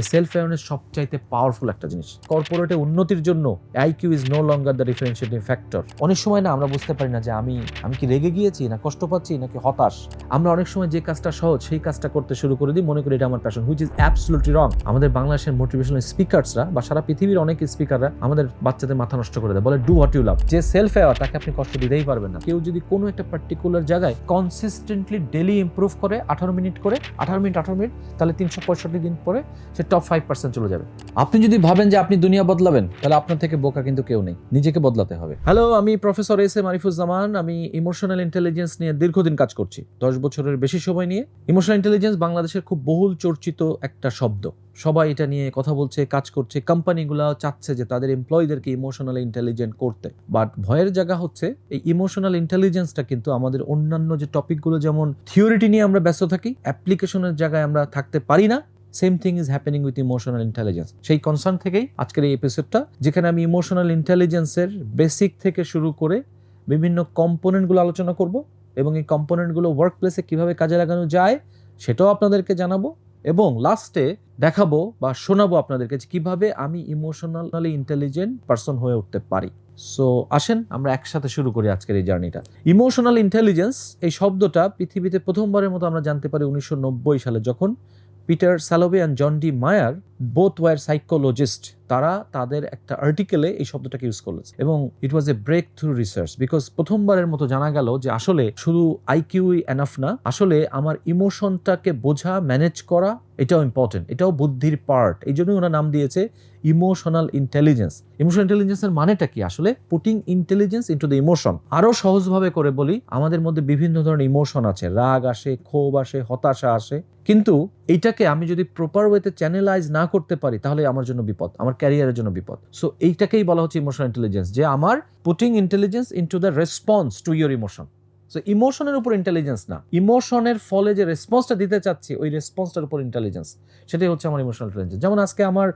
এই self awareness সবচাইতে powerful একটা জিনিস। কর্পোরেটে উন্নতির জন্য IQ is no longer the differentiating factor অনেক সময় না আমরা বুঝতে পারি না যে আমি আমি কি রেগে গিয়েছি, না কষ্ট পাচ্ছি, নাকি হতাশ। আমরা অনেক সময় যে কাজটা সহজ, সেই কাজটা করতে শুরু করে দিই, মনে করি এটা আমার passion which is absolutely wrong আমাদের বাংলাদেশের মোটিভেশনাল স্পিকার্সরা বা সারা পৃথিবীর অনেক স্পিকাররা আমাদের বাচ্চাদের মাথা নষ্ট করে দেয়, বলে ডু হোয়াট ইউ লাভ যে সেলফ অ্যাওয়ার তাকে আপনি কষ্ট দিতেই পারবেন না। কেউ যদি কোনো একটা পার্টিকুলার জায়গায় কনসিস্টেন্টলি ডেলি ইমপ্রুভ করে, আঠারো মিনিট করে, আঠারো মিনিট আঠারো মিনিট, তাহলে তিনশো পঁয়ষট্টি দিন পরে সে টপ ফাইভ পার্সেন্ট চলে যাবে। আপনি যদি ভাবেন যে আপনি দুনিয়া বদলাবেন, তাহলে আপনার থেকে বোকা কিন্তু কেউ নেই। নিজেকে বদলাতে হবে। হ্যালো আমি প্রফেসর এস এম আরিফুজ্জামান আমি ইমোশনাল ইন্টেলিজেন্স নিয়ে দীর্ঘদিন কাজ করছি। দশ বছরের বেশি সময় নিয়ে। ইমোশনাল ইন্টেলিজেন্স বাংলাদেশের খুব বহুল চর্চিত একটা শব্দ। সবাই এটা নিয়ে কথা বলছে, কাজ করছে। কোম্পানিগুলো চাচ্ছে যে তাদের এমপ্লয়ীদেরকে ইমোশনাল ইন্টেলিজেন্ট করতে। বাট ভয়ের জায়গা হচ্ছে, এই ইমোশনাল ইন্টেলিজেন্সটা কিন্তু আমাদের অন্যান্য যে টপিকগুলো যেমন থিওরিটি নিয়ে আমরা ব্যস্ত থাকি অ্যাপ্লিকেশনের জায়গায় আমরা থাকতে পারি না। Same thing is happening with emotional intelligence. সেই কনসার্ন থেকেই আজকের এই এপিসোডটা যেখানে আমি ইমোশনাল ইন্টেলিজেন্সের বেসিক থেকে শুরু করে বিভিন্ন কম্পোনেন্টগুলো আলোচনা করব এবং এই কম্পোনেন্টগুলো ওয়ার্ক প্লেসে কীভাবে কাজে লাগানো যায় সেটাও আপনাদেরকে জানাব এবং লাস্টে দেখাবো বা শোনাবো আপনাদেরকে যে কীভাবে আমি ইমোশনালি ইন্টেলিজেন্ট পার্সন হয়ে উঠতে পারি। সো আসেন আমরা একসাথে শুরু করি আজকের এই জার্নিটা ইমোশনাল ইন্টেলিজেন্স এই শব্দটা পৃথিবীতে প্রথমবারের মতো আমরা জানতে পারি উনিশশো নব্বই সালে যখন Peter Salovey and John D Mayer both were psychologist তারা তাদের একটা আর্টিকেলে এই শব্দটাকে ইউজ করেছে এবং it was a break through research because প্রথমবারের মতো জানা গেল যে আসলে শুধু আইকিউই এনাফ না, আসলে আমার ইমোশনটাকে বোঝা ম্যানেজ করা এটাও ইম্পর্টেন্ট এটাও বুদ্ধির পার্ট এই জন্যই ওরা নাম দিয়েছে ইমোশনাল ইন্টেলিজেন্স ইমোশনাল ইন্টেলিজেন্সের মানেটা কি? আসলে putting intelligence into the emotion আরও সহজভাবে করে বলি, আমাদের মধ্যে বিভিন্ন ধরনের ইমোশন আছে, রাগ আসে, ক্ষোভ আসে, হতাশা আসে। কিন্তু এইটাকে আমি যদি প্রপার ওয়েতে চ্যানেলাইজ না করতে পারি, তাহলে আমার জন্য বিপদ। আমার ক্যারিয়ারের জন্য বিপদ। সো এইটাকেই বলা হচ্ছে ইমোশনাল ইন্টেলিজেন্স যে আমার putting intelligence into the response to your emotion so ইমোশনের উপর ইন্টেলিজেন্স না। ইমোশনের ফলে যে রেসপন্সটা দিতে চাচ্ছি, ওই রেসপন্সটার উপর ইন্টেলিজেন্স সেটাই হচ্ছে আমার ইমোশনাল ইন্টেলিজেন্স যেমন আজকে আমার,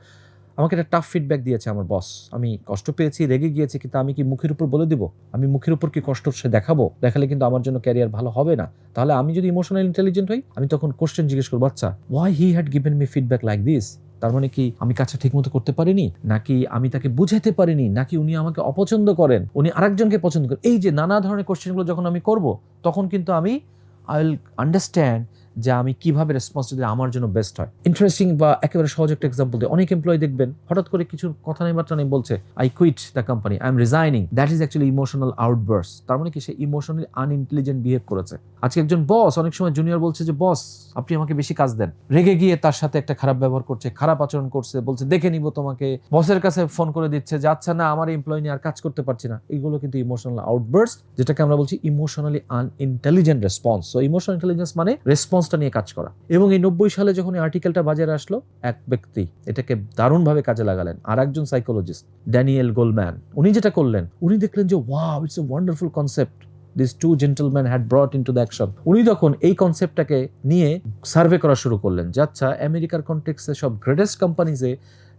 আমাকে একটা টাফ ফিডব্যাক দিয়েছে আমার বস আমি কষ্ট পেয়েছি, রেগে গিয়েছি, কিন্তু আমি কি মুখের উপর বলে দিব? আমি মুখের উপর কি কষ্ট সে দেখাবো? দেখালে কিন্তু আমার জন্য ক্যারিয়ার ভালো হবে না। তাহলে আমি যদি ইমোশনাল ইন্টেলিজেন্ট হই, আমি তখন কোশ্চেন জিজ্ঞেস করব আচ্ছা why he had given me feedback like this তার মানে কি আমি কাজটা ঠিকমতো করতে পারিনি? নাকি আমি তাকে বুঝাতে পারিনি? নাকি উনি আমাকে অপছন্দ করেন? উনি আরেকজনকে পছন্দ করেন? এই যে নানা ধরনের কোশ্চেনগুলো যখন আমি করব, তখন কিন্তু আমি আই উইল আন্ডারস্ট্যান্ড যে আমি কীভাবে রেসপন্স দিলে আমার জন্য বেস্ট হয়। ইন্টারেস্টিং বা একেবারে সহজ একটা এক্সাম্পল দিয়ে অনেক এমপ্লয় দেখবেন, হঠাৎ করে কিছু কথা নেই বার্তা নেই বলছে I quit the company I am resigning that is actually emotional outburst তার মানে কি সে ইমোশনালি আনইন্টেলিজেন্ট বিহেভ করেছে। আজকে একজন বস অনেক সময় জুনিয়র বলছে যে বস আপনি আমাকে বেশি কাজ দেন। রেগে গিয়ে তার সাথে একটা খারাপ ব্যবহার করছে, খারাপ আচরণ করছে, বলছে, দেখে নিব তোমাকে। বসের কাছে ফোন করে দিচ্ছে, যে আচ্ছা না, আমার এমপ্লয় নিয়ে আর কাজ করতে পারছি না। এইগুলো কিন্তু ইমোশনাল আউটবার্স যেটাকে আমরা বলছি emotionally unintelligent response so emotional intelligence মানে রেসপন্সটা নিয়ে কাজ করা। এবং এই নব্বই সালে যখন এই আর্টিকেলটা বাজারে আসলো, এক ব্যক্তি এটাকে দারুণভাবে কাজে লাগালেন, আর একজন সাইকোলজিস্ট ড্যানিয়েল গোলম্যান উনি যেটা করলেন, উনি দেখলেন যে wow it's a wonderful concept this two gentleman had brought in to the action উনি তখন এই কনসেপ্টটাকে নিয়ে সার্ভে করা শুরু করলেন যে আচ্ছা আমেরিকার কন্টেক্সে সব গ্রেটেস্ট কোম্পানিজে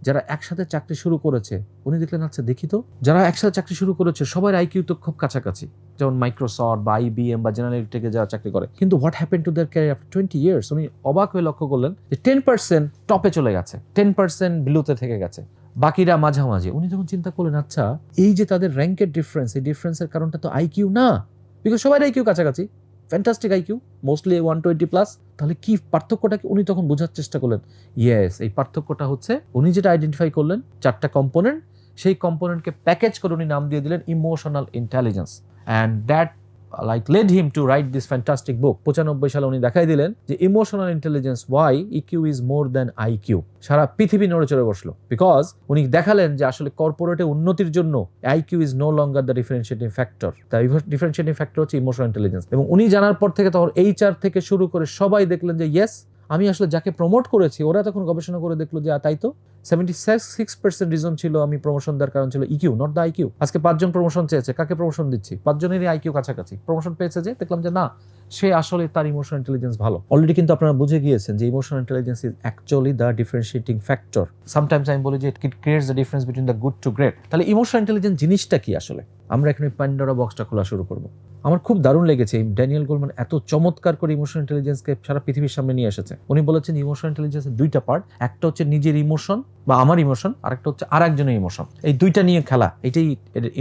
যারা একসাথে চাকরি শুরু করেছে, উনি দেখলেন আচ্ছা দেখি তো। যারা একসাথে চাকরি শুরু করেছে, সবার আইকিউ তো খুব কাছাকাছি। যেমন মাইক্রোসফট বা আইবিএম বা জেনারেল ইলেকট্রিকে যারা চাকরি করে। কিন্তু what happen to their career after twenty years উনি অবাক হয়ে লক্ষ্য করলেন যে টেন পার্সেন্ট টপে চলে গেছে টেন পার্সেন্ট বিলুতে থেকে গেছে, বাকিরা মাঝামাঝি। উনি যখন চিন্তা করলেন আচ্ছা এই যে তাদের র্যাঙ্কের ডিফারেন্স এই ডিফারেন্সের কারণটা তো আইকিউ না? বিকজ সবাই আইকিউ কাছাকাছি fantastic IQ mostly one twenty plus তাহলে কি পার্থক্যটা কি? উনি তখন বোঝার চেষ্টা করলেন ইয়েস এই পার্থক্যটা হচ্ছে। উনি যেটা আইডেন্টিফাই করলেন, চারটা কম্পোনেন্ট সেই কম্পোনেন্টকে প্যাকেজ করে উনি নাম দিয়ে দিলেন emotional intelligence and that like led him to write this fantastic book পঁচানব্বই সালে উনি দেখাই দিলেন যে emotional intelligence why EQ is more than I Q সারা পৃথিবী নড়ে চড়ে বসল। বিকজ উনি দেখালেন যে আসলে কর্পোরেটে উন্নতির জন্য I Q is no longer the differentiating factor the differentiating factor হচ্ছে ইমোশনাল ইন্টেলিজেন্স এবং উনি জানার পর থেকে তখন এইচআর থেকে শুরু করে সবাই দেখলেন যে ইয়েস আমি আসলে যাকে প্রমোট করেছি, ওরা তখন গবেষণা করে দেখল যে তাই তো? সেভেন্টি সিক্স পার্সেন্ট রিজন ছিল আমি প্রমোশন দেওয়ার কারণ ছিল ইকিউ নট দ্য আইকিউ আজকে পাঁচজন প্রমোশন চেয়েছে, কাকে প্রমোশন দিচ্ছি? পাঁচজনেরই আইকিউ কাছাকাছি। প্রমোশন পেয়েছে যে, দেখলাম যে না, সে আসলে তার ইমোশনাল ইন্টেলিজেন্স ভালো। অলরেডি কিন্তু আপনারা বুঝে গিয়েছেন যে emotional intelligence is actually the differentiating factor sometimes আমি বলি যে it creates the difference between the good to great তাহলে ইমোশনাল ইন্টেলিজেন্স জিনিসটা কি আসলে? আমরা এখানে প্যান্ডোরা বক্সটা খোলা শুরু করব। আমার খুব দারুণ লেগেছে এই ড্যানিয়েল গোলম্যান এত চমৎকার করে ইমোশনাল ইন্টেলিজেন্সকে সারা পৃথিবীর সামনে নিয়ে এসেছে। উনি বলেছেন ইমোশনাল ইন্টেলিজেন্সের দুইটা পার্ট একটা হচ্ছে নিজের ইমোশন বা আমার ইমোশন আর একটা হচ্ছে আর একজনের ইমোশন এই দুইটা নিয়ে খেলা, এটাই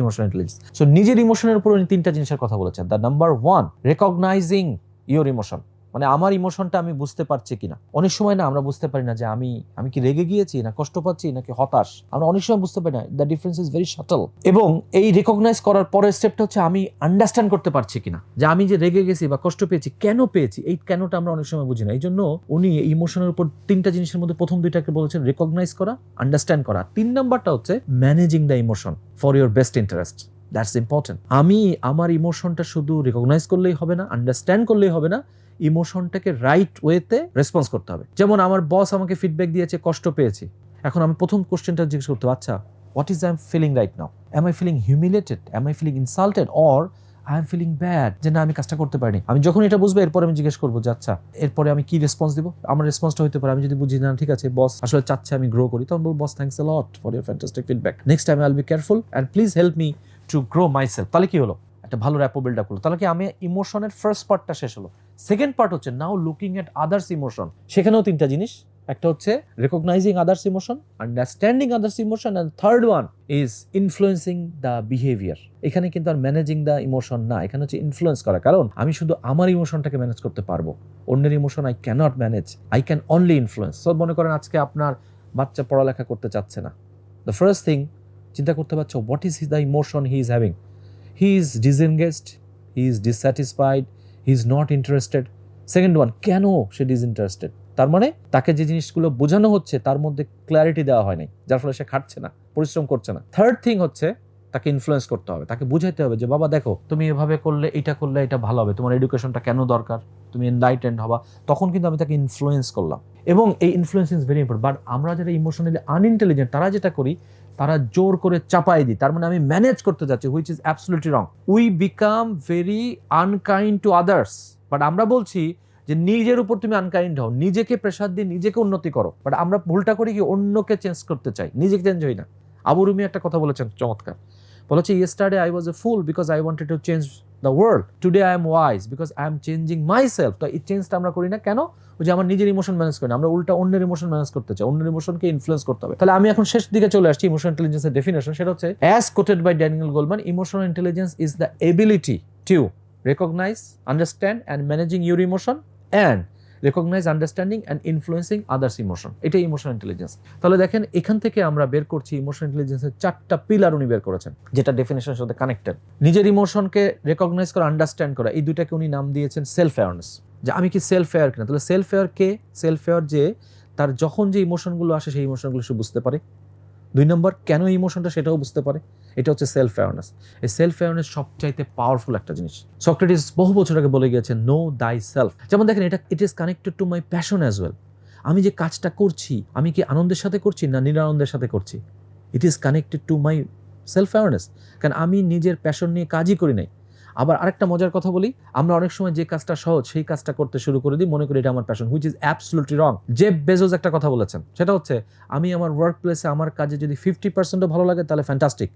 ইমোশন ইন্টেলিজেন্স সো নিজের ইমোশনের উপর উনি তিনটা জিনিসের কথা বলেছেন। The number one recognising your emotion মানে আমার ইমোশনটা আমি বুঝতে পারছি কিনা? অনেক সময় না আমরা বুঝতে পারি না যে আমি আমি কি রেগে গিয়েছি না কষ্ট পাচ্ছি নাকি হতাশ? আমরা অনেক সময় বুঝতে পারি না the difference is very subtle এবং এই রেকগনাইজ করার পরের স্টেপটা হচ্ছে আমি আন্ডারস্ট্যান্ড করতে পারছি কিনা? যে আমি যে রেগে গেছি বা কষ্ট পেয়েছি, কেন পেয়েছি? এই কেনটা আমরা অনেক সময় বুঝি না। এই জন্য উনি ইমোশনের উপর তিনটা জিনিসের মধ্যে প্রথম দুইটাকে বলেছেন রেকগনাইজ করা আন্ডারস্ট্যান্ড করা। তিন নাম্বারটা হচ্ছে managing the emotion for your best interest that's important আমি, আমার ইমোশনটা শুধু রেকগনাইজ করলেই হবে না আন্ডারস্ট্যান্ড করলেই হবে না ইমোশনটাকে রাইট ওয়েতে রেসপন্স করতে হবে। যেমন আমার বস আমাকে ফিডব্যাক দিয়েছে, কষ্ট পেয়েছি। এখন আমি প্রথম কোশ্চেনটা জিজ্ঞেস করতে আচ্ছা what is I am feeling right now am I feeling humiliated am I feeling insulted or I am feeling bad যে, না, আমি কাজটা করতে পারিনি। আমি যখন এটা বুঝব, এরপরে আমি জিজ্ঞেস করব যে আচ্ছা এরপরে আমি কি রেসপন্স দিব? আমার রেসপন্সটা হতে পারে, আমি যদি বুঝি, না, ঠিক আছে বস আসলে চাচ্ছে আমি গ্রো করি, তখন বলব boss thanks a lot for your fantastic feedback next time I be careful and please help me to grow myself তাহলে কি হলো? একটা ভালো র্যাপো বিল্ড আপ করল। তাহলে কি আমি ইমোশনের ফার্স্ট পার্টটা শেষ হলো? সেকেন্ড পার্ট হচ্ছে now looking at others emotion সেখানেও তিনটা জিনিস। একটা হচ্ছে recognising others emotion understanding others emotion and third one is influencing the behaviour এখানে কিন্তু আর ম্যানেজিং দ্য ইমোশন না, এখানে হচ্ছে ইনফ্লুয়েন্স করা। কারণ আমি শুধু আমার ইমোশনটাকে ম্যানেজ করতে পারব, অন্যের emotion I cannot manage I can only influence সব মনে করেন আজকে আপনার বাচ্চা পড়ালেখা করতে চাচ্ছে না। দ্য ফার্স্ট থিং চিন্তা করতে পারছ what is the emotion he is having he is disengaged he is dissatisfied he is not interested second one কেন সে ডিসইন্টারেস্টেড তার মানে তাকে যে জিনিসগুলো বোঝানো হচ্ছে, তার মধ্যে ক্ল্যারিটি দেওয়া হয় নাই যার ফলে সে খাটছে না, পরিশ্রম করছে না। থার্ড থিং হচ্ছে, তাকে ইনফ্লুয়েন্স করতে হবে, তাকে বুঝাইতে হবে যে, বাবা, দেখো, তুমি এভাবে করলে, এটা করলে, এটা ভালো হবে, তোমার এডুকেশনটা কেন দরকার? তুমি এনলাইটেন্ড হবা। তখন কিন্তু আমি তাকে ইনফ্লুয়েন্স করলাম। এবং এই influence is very important but আমরা যারা ইমোশনালি আনইন্টেলিজেন্ট তারা যেটা করি তারা জোর করে চাপাই দিই। তার মানে আমি ম্যানেজ করতে যাচ্ছি which is absolutely wrong we become very unkind to others but আমরা বলছি যে নিজের উপর তুমি আনকাইন্ড হও, নিজেকে প্রেশার দিয়ে নিজেকে উন্নতি করো। বাট আমরা ভুলটা করি কি অন্যকে চেঞ্জ করতে চাই, নিজেকে চেঞ্জ হই না। আবু রুমি একটা কথা বলেছেন, চমৎকার। বলেছে yesterday I was a fool because I wanted to change the world today I am wise because I am changing myself তো এই চেঞ্জটা আমরা করি না কেন? ওই যে আমার নিজের ইমোশন ম্যানেজ করি না। আমরা উল্টা অন্যের ইমোশন ম্যানেজ করতে চাই। অন্যের ইমোশনকে ইনফ্লুয়েন্স করতে হবে। তাহলে আমি এখন শেষ দিকে চলে আসছি ইমোশন ইন্টেলিজেন্সের ডেফিনেশন সেটা হচ্ছে as quoted by Daniel Goleman emotional intelligence is the ability to recognise understand and managing your emotion and recognise understanding and influencing others emotion এটাই ইমোশনাল ইন্টেলিজেন্স তাহলে দেখেন, এখান থেকে আমরা বের করছি ইমোশনাল ইন্টেলিজেন্সের চারটা পিলার উনি বের করেছেন, যেটা ডেফিনেশনের সাথে কানেক্টেড নিজের ইমোশনকে রেকগনাইজ করা আন্ডারস্ট্যান্ড করা, এই দুটাকে উনি নাম দিয়েছেন সেলফ অ্যাওয়ারনেস যে আমি কি সেলফ অ্যাওয়ার কিনা? তাহলে সেলফ অ্যাওয়ার কে? সেলফ অ্যাওয়ার যে তার যখন যে ইমোশনগুলো আসে, সেই ইমোশনগুলো সে বুঝতে পারে। দুই নম্বর, কেন ইমোশনটা সেটাও বুঝতে পারে? এটা হচ্ছে সেলফ অ্যাওয়ারনেস এই সেলফ অ্যাওয়ারনেস সবচাইতে পাওয়ারফুল একটা জিনিস। সক্রেটিস বহু বছর আগে বলে গিয়েছে নো দাই সেলফ যেমন দেখেন, এটা it is connected to my passion as well আমি যে কাজটা করছি, আমি কি আনন্দের সাথে করছি না নিরানন্দের সাথে করছি? It is connected to my self awareness কারণ আমি নিজের প্যাশন নিয়ে কাজই করি নাই। আবার আরেকটা মজার কথা বলি, আমরা অনেক সময় যে কাজটা সহজ সেই কাজটা করতে শুরু করে দিই, মনে করি এটা আমার passion which is absolutely wrong Jeff Bezos একটা কথা বলেছেন, সেটা হচ্ছে, আমি আমার ওয়ার্ক প্লেসে আমার কাজে যদি ফিফটি পার্সেন্টও ভালো লাগে তাহলে ফ্যান্টাস্টিক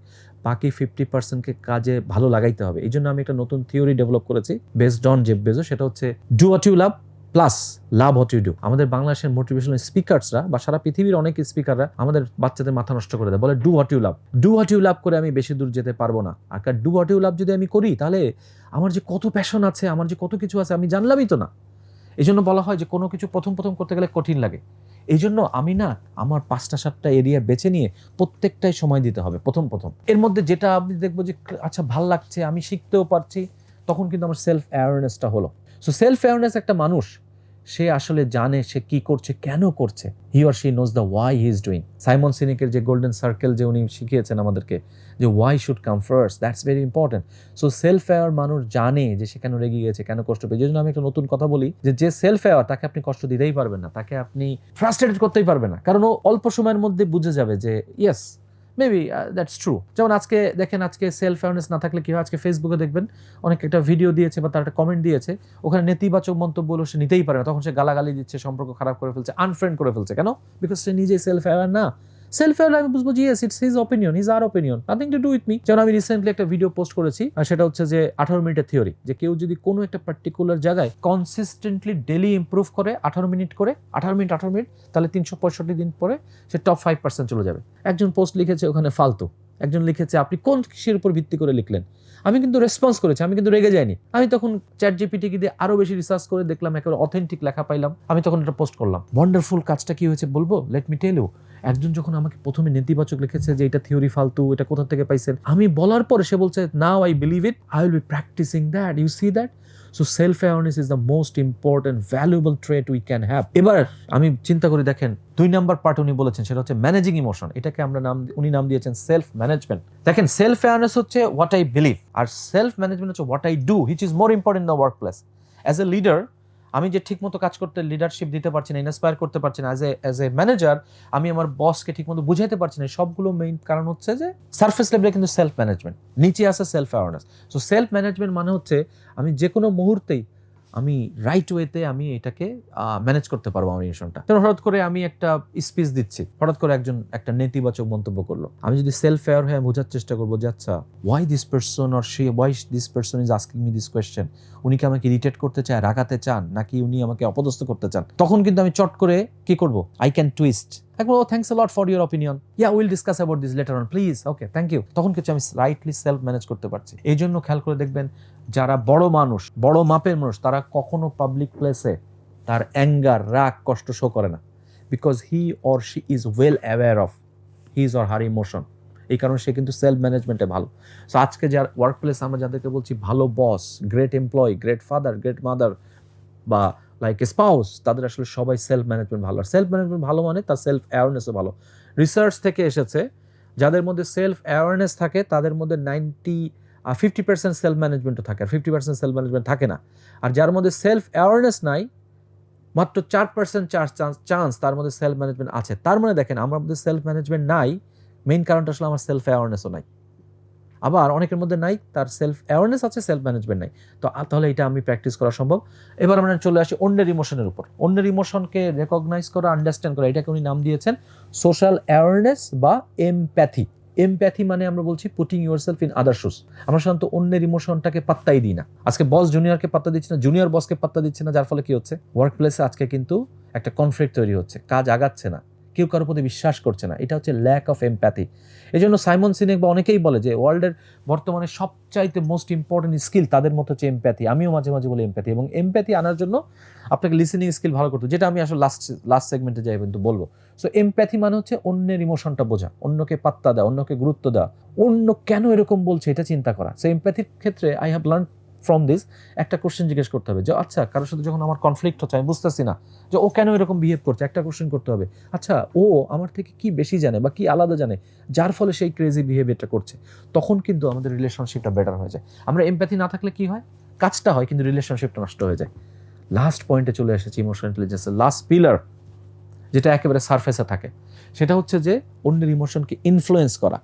বাকি ফিফটি পার্সেন্টকে কাজে ভালো লাগাইতে হবে। এই জন্য আমি একটা নতুন থিওরি ডেভেলপ করেছি বেসড অন জেব বেজো সেটা হচ্ছে do what you love plus love what you do আমাদের বাংলাদেশের মোটিভেশনাল স্পিকার্সরা বা সারা পৃথিবীর অনেক স্পিকাররা আমাদের বাচ্চাদের মাথা নষ্ট করে দেয়। বলে do what you love do what you love করে আমি বেশি দূর যেতে পারব না। আর কার ডু হোয়াট ইউ লাভ যদি আমি করি, তাহলে আমার যে কত প্যাশন আছে, আমার যে কত কিছু আছে, আমি জানলামই তো না। এই জন্য বলা হয় যে কোনো কিছু প্রথম প্রথম করতে গেলে কঠিন লাগে। এই জন্য আমি না আমার পাঁচটা সাতটা এরিয়া বেছে নিয়ে প্রত্যেকটাই সময় দিতে হবে, প্রথম প্রথম। এর মধ্যে যেটা আপনি দেখব যে আচ্ছা ভালো লাগছে, আমি শিখতেও পারছি, তখন কিন্তু আমার সেলফ অ্যাওয়ারনেসটা হলো। সো সেলফ অ্যাওয়ারনেস একটা মানুষ সে আসলে জানে সে কি করছে, কেন করছে। He or she knows the why he is doing Simon সিনিকের যে গোল্ডেন সার্কেল যে উনি শিখিয়েছেন আমাদেরকে, যে why should come first that's very important so self aware মানুষ জানে যে সে কেন রেগে গিয়েছে, কেন কষ্ট পেয়েছে। জন্য আমি একটা নতুন কথা বলি, যে যে সেলফ অ্যাওয়ার তাকে আপনি কষ্ট দিতেই পারবেন না। তাকে আপনি ফ্রাস্ট্রেটেড করতেই পারবেন না। কারণ ও অল্প সময়ের মধ্যে বুঝে যাবে যে ইয়েস মেবি দ্যাটস ট্রু যেমন আজকে দেখেন, আজকে সেলফ অ্যাওয়ারনেস না থাকলে কী হয়? আজকে ফেসবুকে দেখবেন, অনেক একটা ভিডিও দিয়েছে বা তার একটা কমেন্ট দিয়েছে, ওখানে নেতিবাচক মন্তব্য হলো সে নিতেই পারে না। তখন সে গালাগালি দিচ্ছে, সম্পর্ক খারাপ করে ফেলছে আনফ্রেন্ড করে ফেলছে। কেন? বিকজ সে নিজেই সেলফ অ্যাওয়ার না। সেলফ অ্যাওয়ার আমি বুঝব যে yes it's his opinion his R opinion nothing to do with me যেমন আমি রিসেন্টলি একটা ভিডিও পোস্ট করেছি, আর সেটা হচ্ছে যে আঠারো মিনিটের থিওরি যে কেউ যদি কোনো একটা পার্টিকুলার জায়গায় কনসিস্টেন্টলি ডেলি ইমপ্রুভ করে আঠারো মিনিট করে, আঠারো মিনিট আঠারো মিনিট, তাহলে তিনশো পঁয়ষট্টি দিন পরে সে টপ ফাইভ পার্সেন্ট চলে যাবে। একজন পোস্ট লিখেছে ওখানে ফালতু, একজন লিখেছে আপনি কোন কিসের উপর ভিত্তি করে লিখলেন? আমি কিন্তু রেসপন্স করেছি, আমি কিন্তু রেগে যাইনি। আমি তখন চ্যাট জিপিটি দিয়ে আরও বেশি রিসার্চ করে দেখলাম, একেবারে অথেন্টিক লেখা পাইলাম, আমি তখন এটা পোস্ট করলাম। ওয়ান্ডারফুল কাজটা কি হয়েছে বলব? লেট মি টেল ইউ একজন যখন আমাকে প্রথমে নেতিবাচক লিখেছে যে এটা থিওরি ফালতু, এটা কোথা থেকে পাইছেন, আমি বলার পরে সে বলছে now I believe it I will be practising that you see that so self awareness is the most important valuable trait we can have এবার আমি চিন্তা করি, দেখেন, দুই নাম্বার পার্ট উনি বলেছেন, সেটা হচ্ছে ম্যানেজিং ইমোশন এটাকে আমরা নাম উনি নাম দিয়েছেন সেলফ ম্যানেজমেন্ট দেখেন সেলফ অ্যাওয়ারনেস হচ্ছে হোয়াট আই বিলিভ আর সেলফ ম্যানেজমেন্ট হচ্ছে what I do which is more important the workplace as a leader আমি যে ঠিকমতো কাজ করতে লিডারশিপ দিতে পারছি না ইন্সপায়ার করতে পারছি না as a as a manager আমি আমার বসকে ঠিকমতো বুঝাইতে পারছি না, সবগুলো মেইন কারণ হচ্ছে যে সার্ফেস লেভেলে কিন্তু সেলফ ম্যানেজমেন্ট নিচে আসে self awareness so self management মানে হচ্ছে আমি যে কোনো মুহূর্তেই আমি রাইট ওয়েতে আমি এটাকে ম্যানেজ করতে পারব আমার ইমোশনটা যেমন হঠাৎ করে আমি একটা স্পিচ দিচ্ছি। হঠাৎ করে একজন, একটা নেতিবাচক মন্তব্য করল। আমি যদি সেলফ অ্যাওয়ার হয়ে বোঝার চেষ্টা করব যে আচ্ছা why this person or say why this person is asking me this question উনি কি আমাকে ইরিটেট করতে চায়, রাগাতে চান, নাকি উনি আমাকে অপদস্থ করতে চান? তখন কিন্তু আমি চট করে কি করব? আই ক্যান টুইস্ট একবার ও thanks lot for your opinion yeah will discuss about this later on please okay thank you তখন কিছু আমি রাইটলি সেলফ ম্যানেজ করতে পারছি। এই জন্য খেয়াল করে দেখবেন যারা বড় মানুষ, বড় মাপের মানুষ, তারা কখনো পাবলিক প্লেসে তার অ্যাঙ্গার রাগ, কষ্ট শো করে না। Because he or she is well aware of his or her emotion এই কারণে সে কিন্তু সেলফ ম্যানেজমেন্টে ভালো। সো আজকে যার ওয়ার্ক প্লেস আমরা যাদেরকে বলছি ভালো boss great employee great father great mother বা লাইক স্পাউস তাদের আসলে সবাই সেলফ ম্যানেজমেন্ট ভালো। আর সেলফ ম্যানেজমেন্ট ভালো মানে তার সেলফ অ্যাওয়ারনেসও ভালো। রিসার্চ থেকে এসেছে, যাদের মধ্যে সেলফ অ্যাওয়ারনেস থাকে, তাদের মধ্যে নাইনটি ফিফটি পার্সেন্ট সেলফ ম্যানেজমেন্টও থাকে, আর ফিফটি পার্সেন্ট সেলফ ম্যানেজমেন্ট থাকে না। আর যার মধ্যে সেলফ অ্যাওয়ারনেস নাই, মাত্র চার পার্সেন্ট চার চান্স চান্স তার মধ্যে সেলফ ম্যানেজমেন্ট আছে। তার মানে দেখেন, আমার মধ্যে সেলফ ম্যানেজমেন্ট নাই মেইন কারণটা আসলে আমার সেলফ অ্যাওয়ারনেসও নাই। আবার অনেকের মধ্যে নাই, তার সেলফ অ্যাওয়ারনেস আছে সেলফ ম্যানেজমেন্ট নাই। তো তাহলে এটা আমি প্র্যাকটিস করা সম্ভব। এবার আমরা চলে আসি অন্যের ইমোশনের উপর। অন্যের ইমোশনকে রেকগনাইজ করা আন্ডারস্ট্যান্ড করা, এটাকে উনি নাম দিয়েছেন সোশ্যাল অ্যাওয়ারনেস বা এমপ্যাথি এমপ্যাথি মানে আমরা বলছি putting yourself in other shoes আমরা সাধারণত অন্যের ইমোশনটাকে পাত্তাই দিই না। আজকে বস জুনিয়রকে পাত্তা দিচ্ছে না জুনিয়র বসকে পাত্তা দিচ্ছে না, যার ফলে কি হচ্ছে? ওয়ার্ক প্লেসে আজকে কিন্তু একটা কনফ্লিক্ট তৈরি হচ্ছে, কাজ আগাচ্ছে না। কেউ কারোর প্রতি বিশ্বাস করছে না। এটা হচ্ছে ল্যাক অফ এমপ্যাথি এই জন্য সাইমন সিনেক বা অনেকেই বলে যে ওয়ার্ল্ডের বর্তমানে সবচাইতে মোস্ট ইম্পর্টেন্ট স্কিল তাদের মতো হচ্ছে এমপ্যাথি আমিও মাঝে মাঝে বলি এমপ্যাথি এবং এমপ্যাথি আনার জন্য আপনাকে লিসেনিং স্কিল ভালো করতে যেটা আমি আসলে লাস্ট লাস্ট সেগমেন্টে যাই কিন্তু বলব। সো এমপ্যাথি মানে হচ্ছে অন্যের ইমোশনটা বোঝা, অন্যকে পাত্তা দেওয়া, অন্যকে গুরুত্ব দেওয়া। অন্য কেন এরকম বলছে এটা চিন্তা করা। সো এমপ্যাথির ক্ষেত্রে I have learn from this একটা কোশ্চেন জিজ্ঞেস করতে হবে যে আচ্ছা কারোর সাথে যখন আমার কনফ্লিক্ট হচ্ছে, আমি বুঝতেছি না যে, ও কেন এরকম বিহেভ করছে? একটা কোশ্চেন করতে হবে আচ্ছা ও আমার থেকে কি বেশি জানে বা কি আলাদা জানে যার ফলে সেই ক্রেজি বিহেভিয়ারটা করছে? তখন কিন্তু আমাদের রিলেশনশিপটা বেটার হয়ে যায়। আমরা এমপ্যাথি না থাকলে কি হয়? কাজটা হয়, কিন্তু রিলেশনশিপটা নষ্ট হয়ে যায়। লাস্ট পয়েন্টে চলে এসেছি ইমোশনাল ইন্টেলিজেন্সের লাস্ট পিলার যেটা একেবারে সারফেসে থাকে। সেটা হচ্ছে যে, অন্যের ইমোশনকে ইনফ্লুয়েন্স করা।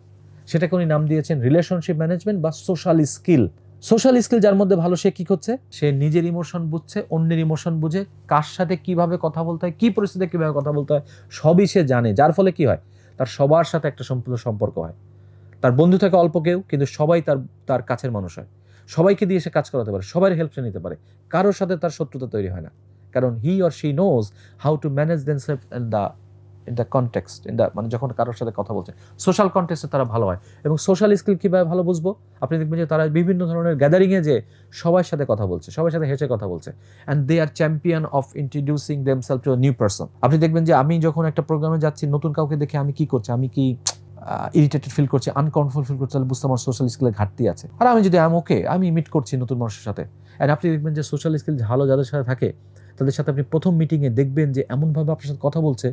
সেটাকে উনি নাম দিয়েছেন রিলেশনশিপ ম্যানেজমেন্ট বা সোশ্যাল স্কিল সোশ্যাল স্কিল যার মধ্যে ভালো, সে কি করছে? সে নিজের ইমোশন বুঝছে, অন্যের ইমোশন বুঝে কার সাথে কীভাবে কথা বলতে হয়, কি পরিস্থিতিতে কীভাবে কথা বলতে হয়, সবই সে জানে। যার ফলে কি হয়? তার সবার সাথে একটা সম্পূর্ণ সম্পর্ক হয়। তার বন্ধু থাকে অল্প কেউ, কিন্তু সবাই তার তার কাছের মানুষ হয়। সবাইকে দিয়ে সে কাজ করাতে পারে সবার হেল্প সে নিতে পারে। কারোর সাথে তার শত্রুতা তৈরি হয় না। কারণ he or she knows how to manage them self and the in the context in the মানে যখন কারোর সাথে কথা বলছে সোশ্যাল কনটেক্সটে তারা ভালো হয়। এবং সোশ্যাল স্কিল কীভাবে ভালো বুঝব? আপনি দেখবেন যে তারা বিভিন্ন ধরনের গ্যাদারিংয়ে যে সবার সাথে কথা বলছে, সবার সাথে হেসে কথা বলছে। And they are champion of introducing themselves to new person আপনি দেখবেন যে আমি যখন একটা প্রোগ্রামে যাচ্ছি, নতুন কাউকে দেখে আমি কি করছি? আমি কি ইরিটেটেড ফিল করছি? আনকমফোর্ট ফিল করছি? তাহলে বুঝতে আমার সোশ্যাল স্কিলের ঘাটতি আছে। আর আমি যদি আমি ওকে আমি মিট করছি নতুন মানুষের সাথে। অ্যান্ড আপনি দেখবেন যে সোশ্যাল স্কিল ভালো যাদের সাথে থাকে, তাদের সাথে আপনি প্রথম মিটিংয়ে দেখবেন যে এমনভাবে আপনার সাথে কথা বলছে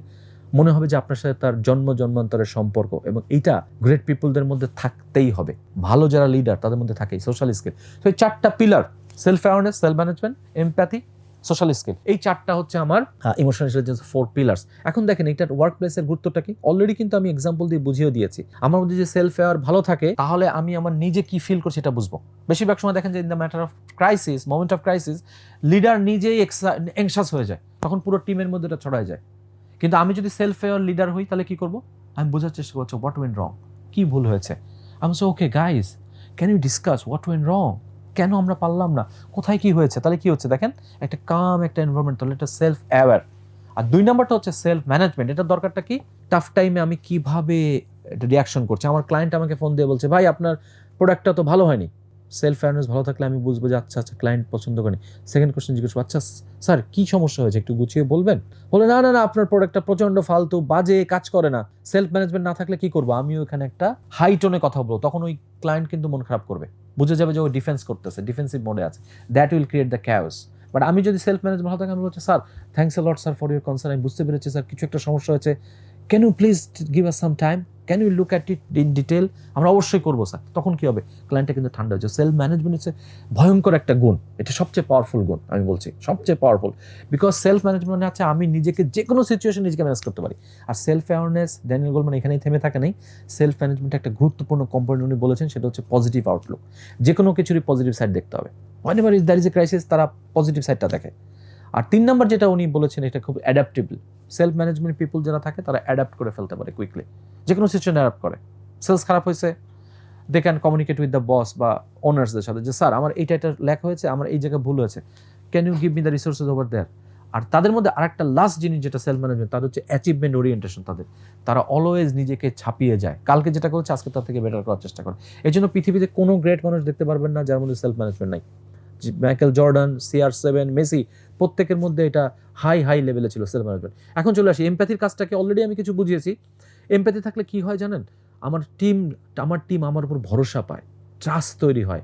মনে হবে যে আপনার সাথে তার জন্ম, জন্মান্তরের সম্পর্ক এবং এইটা গ্রেট পিপলদের মধ্যে থাকতেই হবে। ভালো যারা লিডার তাদের মধ্যে থাকেই সোশ্যাল স্কিল তো এই চারটা pillar self awareness self management empathy social skill এই চারটা হচ্ছে আমার ইমোশনাল ইন্টেলিজেন্স ফোর পিলার্স এখন দেখেন এটার ওয়ার্ক প্লেসের গুরুত্বটা কি? অলরেডি কিন্তু আমি এক্সাম্পল দিয়ে বুঝিয়ে দিয়েছি। আমার মধ্যে যে সেলফ অ্যাওয়ার ভালো থাকে, তাহলে আমি আমার নিজে কি ফিল করছি এটা বুঝব। বেশিরভাগ সময় দেখেন যে in the matter of crisis moment of crisis leader নিজেই এংশাস হয়ে যায়। তখন পুরো টিমের মধ্যে এটা ছড়ায় যায়। কিন্তু আমি যদি সেলফ অ্যাওয়ার লিডার হই, তাহলে কি করব? আমি বোঝার চেষ্টা করছি হোয়াট ওয়েন রং কী ভুল হয়েছে? আমি say okay guys can you discuss what went wrong কেন আমরা পারলাম না? কোথায় কি হয়েছে? তাহলে কি হচ্ছে দেখেন? একটা কাম একটা এনভারনমেন্ট তাহলে একটা সেলফ অ্যাওয়ার আর দুই নম্বরটা হচ্ছে সেলফ ম্যানেজমেন্ট এটা দরকারটা কি? টাফ টাইমে আমি কীভাবে রিয়াকশন করছি? আমার ক্লায়েন্ট আমাকে ফোন দিয়ে বলছে, ভাই, আপনার প্রোডাক্টটা তো ভালো হয়নি। সেলফ অ্যাওয়ারনেস ভালো থাকলে আমি বুঝব যে আচ্ছা আচ্ছা ক্লায়েন্ট পছন্দ করেনি সেকেন্ড কোশ্চেন জিজ্ঞেস করব আচ্ছা স্যার, কী সমস্যা হয়েছে? একটু গুছিয়ে বলবেন? বলে, না না না, আপনার প্রোডাক্টটা প্রচণ্ড ফালতু, বাজে, কাজ করে না। সেলফ ম্যানেজমেন্ট না থাকলে কি করব? আমিও এখানে একটা হাই টোনে কথা বলব। তখন ওই ক্লায়েন্ট কিন্তু মন খারাপ করবে। বুঝে যাবে যে ও ডিফেন্স করতেছে ডিফেন্সিভ মোডে আছে। That will create the chaos but আমি যদি সেলফ ম্যানেজমেন্ট ভালো থাকে, আমি বলছি sir thanks a lot sir for your concern আমি বুঝতে পেরেছি, স্যার, কিছু একটা সমস্যা হয়েছে। Can you please give us some time can you look at it in detail আমরা অবশ্যই করব, স্যার। তখন কি হবে? ক্লায়েন্টটা কিন্তু ঠান্ডা হচ্ছে সেলফ ম্যানেজমেন্ট হচ্ছে ভয়ঙ্কর একটা গুণ। এটা সবচেয়ে পাওয়ারফুল গুণ, আমি বলছি। সবচেয়ে পাওয়ারফুল বিকজ সেলফ ম্যানেজমেন্ট মানে হচ্ছে আমি নিজেকে যে কোনো সিচুয়েশন নিজেকে ম্যানেজ করতে পারি। আর সেলফ অ্যাওয়ারনেস ড্যানিয়েল গোলমান এখানেই থেমে থাকে নেই। সেলফ ম্যানেজমেন্ট একটা গুরুত্বপূর্ণ কম্পোনেন্ট উনি বলেছেন, সেটা হচ্ছে পজিটিভ আউটলুক যে কোনো কিছুরই পজিটিভ সাইড দেখতে হবে। Whenever is there is a crisis তারা পজিটিভ সাইডটা দেখে। আর তিন নম্বর যেটা উনি বলেছেন, এটা খুব অ্যাডাপ্টেবল সেলফ ম্যানেজমেন্ট পিপল যারা থাকে, তারা অ্যাডাপ্ট করে ফেলতে পারে কুইকলি যে কোনো সিচুয়েশন অ্যাডাপ্ট করে। সেলস খারাপ হয়েছে they can communicate with the boss বা ওনার্সদের সাথে যে, স্যার, আমার এইটা এটা ল্যাক হয়েছে, আমার এই জায়গায় ভুল হয়েছে। Can you give me the resources over there আর তাদের মধ্যে আরেকটা লাস্ট জিনিস যেটা সেলফ ম্যানেজমেন্ট তাদের হচ্ছে অ্যাচিভমেন্ট ওরিয়েন্টেশন তাদের। তারা অলওয়েজ নিজেকে ছাপিয়ে যায়। কালকে যেটা করছে, আজকে তার থেকে বেটার করার চেষ্টা করে। এই জন্য পৃথিবীতে কোনো গ্রেট মানুষ দেখতে পারবেন না যার মধ্যে সেলফ ম্যানেজমেন্ট নাই। Michael Jordan CR seven Messi প্রত্যেকের মধ্যে এটা হাই হাই লেভেলে ছিল সেলফ ম্যানেজমেন্ট এখন চলে আসি এমপ্যাথির কাজটাকে অলরেডি আমি কিছু বুঝিয়েছি। এমপ্যাথি থাকলে কি হয় জানেন? আমার টিম আমার টিম আমার উপর ভরসা পায় ট্রাস্ট তৈরি হয়।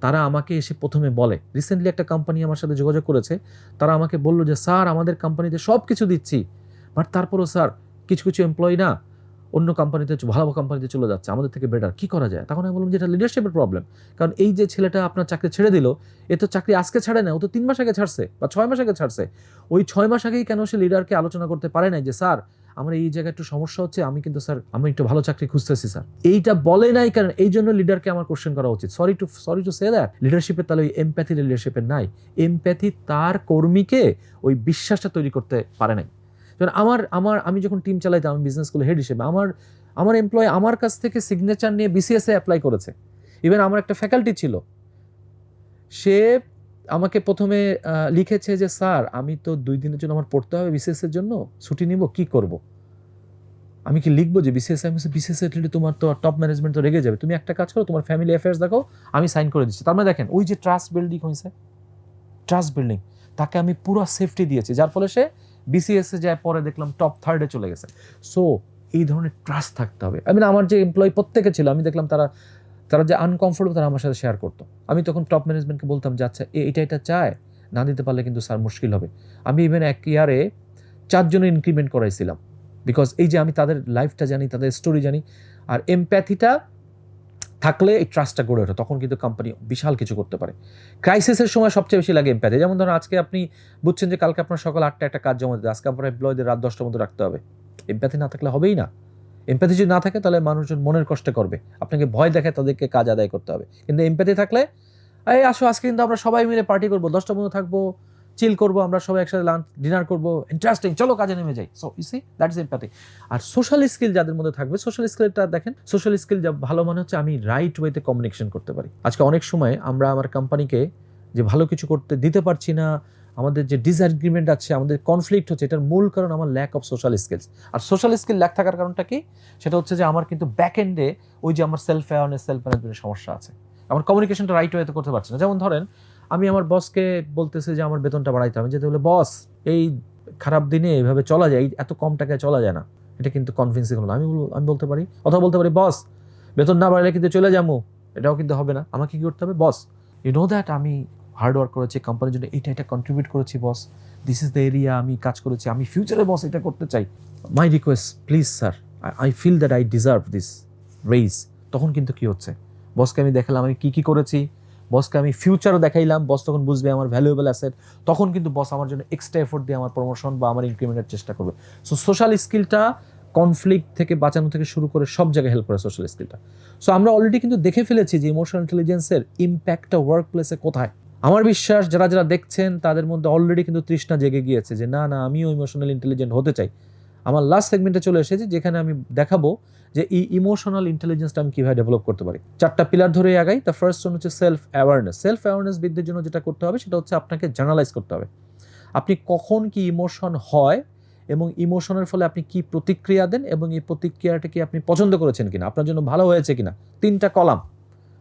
তারা আমাকে এসে প্রথমে বলে রিসেন্টলি একটা কোম্পানি আমার সাথে যোগাযোগ করেছে, তারা আমাকে বলল যে, স্যার, আমাদের কোম্পানিতে সব কিছু দিচ্ছি। বাট তারপরও, স্যার, কিছু কিছু এমপ্লয়ি না অন্য কোম্পানিতে ভালো কোম্পানিতে চলে যাচ্ছে, আমাদের থেকে বেটার কি করা যায়? তখন আমি বললাম যে, এটা লিডারশিপের প্রবলেম কারণ এই যে ছেলেটা আপনার চাকরি ছেড়ে দিল, এ তো চাকরি আজকে ছাড়ে না, ও তো তিন মাস আগে ছাড়ছে, বা ছয় মাস আগে ছাড়ছে। ওই ছয় মাস আগেই কেন সে লিডারকে আলোচনা করতে পারে নাই যে, স্যার, আমার এই জায়গায় একটু সমস্যা হচ্ছে, আমি কিন্তু, স্যার, আমি একটু ভালো চাকরি খুঁজতেছি, স্যার। এইটা বলে নাই কারণ এই জন্য লিডারকে আমার কোশ্চেন করা উচিত। Sorry to sorry to say that লিডারশিপের তাহলে ওই এমপ্যাথি লিডারশিপের নাই। এমপ্যাথি তার কর্মীকে ওই বিশ্বাসটা তৈরি করতে পারে নাই। যেমন আমার আমার, আমি যখন টিম চালাইতাম আমি বিজনেস স্কুল হেড হিসেবে, আমার আমার এমপ্লয় আমার কাছ থেকে সিগনেচার নিয়ে বিসিএস এ অ্যাপ্লাই করেছে। ইভেন আমার একটা ফ্যাকাল্টি ছিল। সে আমাকে প্রথমে লিখেছে যে, স্যার, আমি তো দুই দিনের জন্য আমার পড়তে হবে বিসিএস এর জন্য, ছুটি নিব, কি করব? আমি কি লিখব যে বিসিএস আমি বিসিএস এর তোমার তো টপ ম্যানেজমেন্ট তো রেগে যাবে। তুমি একটা কাজ করো, তোমার ফ্যামিলি অ্যাফেয়ার্স দেখো আমি সাইন করে দিচ্ছি। তার মানে দেখেন, ওই যে ট্রাস্ট বিল্ডিং হয়েছে ট্রাস্ট বিল্ডিং তাকে আমি পুরো সেফটি দিয়েছি। যার ফলে সে বিসিএস যায়, পরে দেখলাম টপ থার্ডে চলে গেছে। সো এই ধরনের ট্রাস্ট থাকতে হবে। আমি আমার যে এমপ্লয়ি প্রত্যেকে ছিল, আমি দেখলাম তারা তারা যে আনকমফোর্টেবল তারা আমার সাথে শেয়ার করতো। আমি তখন টপ ম্যানেজমেন্টকে বলতাম যে আচ্ছা এ- এটা এটা চায়, না দিতে পারলে কিন্তু স্যার মুশকিল হবে। আমি ইভেন এক ইয়ারে চারজনের ইনক্রিমেন্ট করাইছিলাম। বিকজ এই যে আমি তাদের লাইফটা জানি, তাদের স্টোরি জানি, আর এমপ্যাথিটা থাকলে এই ট্রাস্টটা গড়ে ওঠে, তখন কিন্তু কোম্পানি বিশাল কিছু করতে পারে। ক্রাইসিসের সময় সবচেয়ে বেশি লাগে এমপ্যাথি যেমন ধরুন, আজকে আপনি বুঝছেন যে কালকে আপনার সকাল আটটা একটা কাজ জমা দিতে আজকে আপনার এমপ্লয়ীদের রাত দশটার মধ্যে রাখতে হবে। এমপ্যাথি না থাকলে হবেই না। এমপ্যাথি যদি না থাকে, তাহলে মানুষজন মনের কষ্টে করবে। আপনাকে ভয় দেখে তাদেরকে কাজ আদায় করতে হবে। কিন্তু এমপ্যাথি থাকলে, এই আসো, আজকে কিন্তু আমরা সবাই মিলে পার্টি করব দশটা পর্যন্ত থাকব চিল করব, আমরা সবাই একসাথে লাঞ্চ ডিনার করব ইন্টারেস্টিং চলো কাজে নেমে যাই। So you see that is empathy R social skill যাদের মধ্যে থাকবে সোশ্যাল স্কিলটা দেখেন সোশ্যাল স্কিল যা ভালো মানে হচ্ছে, আমি রাইট ওয়েতে কমিউনিকেশন করতে পারি। আজকে অনেক সময় আমরা আমার কোম্পানিকে যে ভালো কিছু করতে দিতে পারছি না, আমাদের যে ডিসএগ্রিমেন্ট আছে, আমাদের কনফ্লিক্ট হচ্ছে, এটার মূল কারণ আমার ল্যাক অফ সোশ্যাল স্কিলস আর সোশ্যাল স্কিল ল্যাক থাকার কারণটা কি? সেটা হচ্ছে যে আমার কিন্তু ব্যাক এন্ডে ওই যে আমার সেলফ অ্যাওয়ারনেস সেলফ ম্যানেজমেন্টের সমস্যা আছে। আমার কমিউনিকেশনটা রাইট ওয়েতে করতে পারছি না। যেমন ধরেন আমি আমার বসকে বলতেছি যে, আমার বেতনটা বাড়াইতে হবে। যেতে বলে, বস, এই খারাপ দিনে এভাবে চলা যায় এত কম টাকায় চলা যায় না। এটা কিন্তু কনভিন্সিং হলো আমি বলব, আমি বলতে পারি, অথবা বলতে পারি, বস, বেতন না বাড়ালে কিন্তু চলে যাব। এটাও কিন্তু হবে না। আমাকে কী করতে হবে? বস ইউ নো দ্যাট আমি হার্ড ওয়ার্ক করেছি কোম্পানির জন্য এটা এটা কন্ট্রিবিউট করেছি, boss. This is the area আমি কাজ করেছি। আমি ফিউচারে বস, এটা করতে চাই। My request please sir I feel that I deserve this raise তখন কিন্তু কি হচ্ছে? বসকে আমি দেখালাম, আমি কী কী করেছি? বসকে আমি ফিউচারও দেখাইলাম। বস তখন বুঝবে আমার ভ্যালুয়েবল অ্যাসেট তখন কিন্তু বস আমার জন্য এক্সট্রা এফোর্ট দিয়ে আমার প্রমোশন বা আমার ইনক্রিমেন্টের চেষ্টা করবে। সো সোশ্যাল স্কিলটা কনফ্লিক্ট থেকে বাঁচানো থেকে শুরু করে সব জায়গায় হেল্প করে সোশ্যাল স্কিলটা সো আমরা অলরেডি কিন্তু দেখে ফেলেছি যে ইমোশনাল ইন্টেলিজেন্সের ইম্প্যাক্টটা ওয়ার্ক প্লেসে কোথায়। আমার বিশ্বাস, যারা যারা দেখছেন, তাদের মধ্যে অলরেডি কিন্তু তৃষ্ণা জেগে গিয়েছে যে, না না, আমিও ইমোশনাল ইন্টেলিজেন্ট হতে চাই। আমার লাস্ট সেগমেন্টে চলে এসেছি, যেখানে আমি দেখাবো যে এই ইমোশনাল ইন্টেলিজেন্সটা আমি কীভাবে ডেভেলপ করতে পারি। চারটা পিলার ধরে আগাই দ্য ফার্স্ট ওয়ান হচ্ছে সেলফ অ্যাওয়ারনেস সেলফ অ্যাওয়ারনেস বৃদ্ধির জন্য যেটা করতে হবে, সেটা হচ্ছে আপনাকে জার্নালাইজ করতে হবে। আপনি কখন কি ইমোশন হয় এবং ইমোশনের ফলে আপনি কি প্রতিক্রিয়া দেন এবং এই প্রতিক্রিয়াটা কি আপনি পছন্দ করেছেন কিনা, আপনার জন্য ভালো হয়েছে কিনা। তিনটা কলাম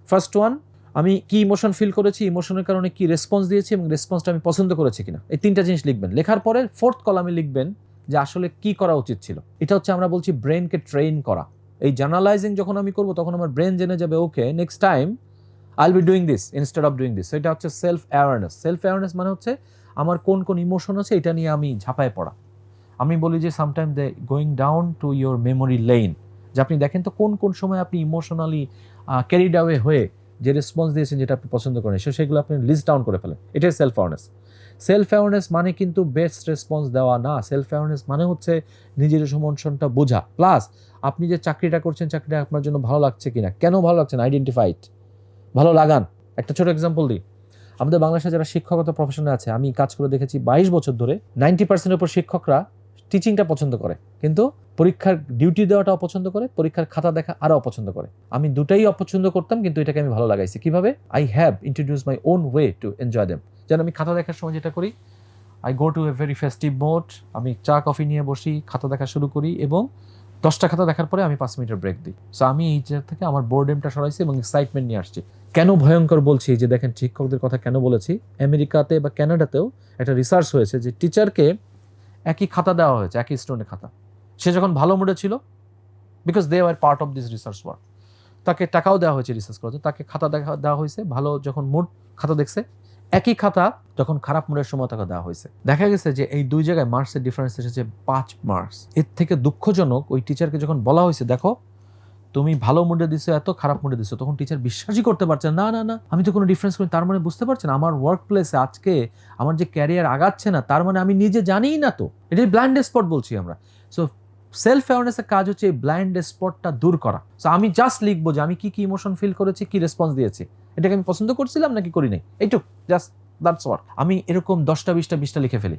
ফার্স্ট ওয়ান আমি কি ইমোশন ফিল করেছি ইমোশনের কারণে কি রেসপন্স দিয়েছি এবং রেসপন্সটা আমি পছন্দ করেছি কিনা। এই তিনটা জিনিস লিখবেন। লেখার পরে ফোর্থ কলামে লিখবেন যে আসলে কি করা উচিত ছিল। এটা হচ্ছে আমরা বলছি ব্রেনকে ট্রেন করা। এই জার্নালাইজিং যখন আমি করব, তখন আমার ব্রেন জেনে যাবে okay next time I'll be doing this instead of doing this এটা হচ্ছে সেলফ অ্যাওয়ারনেস সেলফ অ্যাওয়ারনেস মানে হচ্ছে আমার কোন কোন ইমোশন আছে, এটা নিয়ে আমি ঝাঁপায় পড়া। আমি বলি যে sometime they going down to your memory lane যে আপনি দেখেন তো, কোন কোন সময় আপনি ইমোশনালি ক্যারিড অ্যাওয়ে হয়ে যে রেসপন্স দিয়েছেন যেটা আপনি পছন্দ করেন সেগুলো আপনি লিস্ট ডাউন করে ফেলেন। এটাই সেলফ অ্যাওয়ারনেস সেলফ অ্যাওয়ারনেস মানে কিন্তু বেস্ট রেসপন্স দেওয়া না। সেলফ অ্যাওয়ারনেস মানে হচ্ছে নিজের সমনসনটা বোঝা। প্লাস আপনি যে চাকরিটা করছেন, চাকরিটা আপনার জন্য ভালো লাগছে কিনা? কেন ভালো লাগছে না? আইডেন্টিফাইড ভালো লাগান। একটা ছোট এক্সাম্পল দিই। আমাদের বাংলাদেশে যারা শিক্ষকতা প্রফেশনে আছে, আমি কাজ করে দেখেছি বাইশ বছর ধরে নাইনটি পার্সেন্টের উপর শিক্ষকরা টিচিংটা পছন্দ করে। কিন্তু পরীক্ষার ডিউটি দেওয়াটা অপছন্দ করে, পরীক্ষার খাতা দেখা আরও অপছন্দ করে। আমি দুটাই অপছন্দ করতাম, কিন্তু এটাকে আমি ভালো লাগাইছি। কীভাবে? I have introduce my own way to enjoy them যেন আমি খাতা দেখার সময় যেটা করি I go to a very festive mode আমি চা কফি নিয়ে বসি, খাতা দেখা শুরু করি এবং দশটা খাতা দেখার পরে আমি পাঁচ মিনিটের ব্রেক দিই। সো আমি এই থেকে আমার বোর্ডেমটা সরাইছি এবং এক্সাইটমেন্ট নিয়ে আসছি। কেন ভয়ঙ্কর বলছি? যে দেখেন, শিক্ষকদের কথা কেন বলেছি? আমেরিকাতে বা কানাডাতেও একটা রিসার্চ হয়েছে যে টিচারকে একই খাতা দেওয়া হয়েছে, একই স্টোনে খাতা। সে যখন ভালো মুডে ছিল because they are part of this research work তাকে টাকাও দেওয়া হয়েছে রিসার্চ করার জন্য, তাকে খাতা দেখা, দেওয়া হয়েছে, ভালো যখন মুড খাতা দেখছে, একই খাতা যখন খারাপ মুডের সময় তাকে দেওয়া হয়েছে। দেখা গেছে যে এই দুই জায়গায় মার্কসের ডিফারেন্স এসেছে পাঁচ মার্কস এর থেকে দুঃখজনক, ওই টিচারকে যখন বলা হয়েছে, দেখো তুমি ভালো মুডে দিছো এত খারাপ মুডে দিছো তখন টিচার বিশ্বাসই করতে পারছে না, না না আমি তো কোনো ডিফারেন্স করি তার মানে বুঝতে পারছেন আমার ওয়ার্ক প্লেসে আজকে আমার যে ক্যারিয়ার আগাচ্ছে না তার মানে আমি নিজে জানিই না তো। এটাই ব্লাইন্ড স্পট বলছি আমরা। সো সেলফ অ্যাওয়ারনেসের কাজ হচ্ছে এই ব্লাইন্ড স্পটটা দূর করা। সো আমি জাস্ট লিখব যে আমি কি কি ইমোশন ফিল করেছি কি রেসপন্স দিয়েছি। এটাকে আমি পছন্দ করছিলাম নাকি করি নাই? এইটুক জাস্ট দ্যাটস ওয়ার্ক আমি এরকম দশটা বিশটা বিশটা লিখে ফেলি।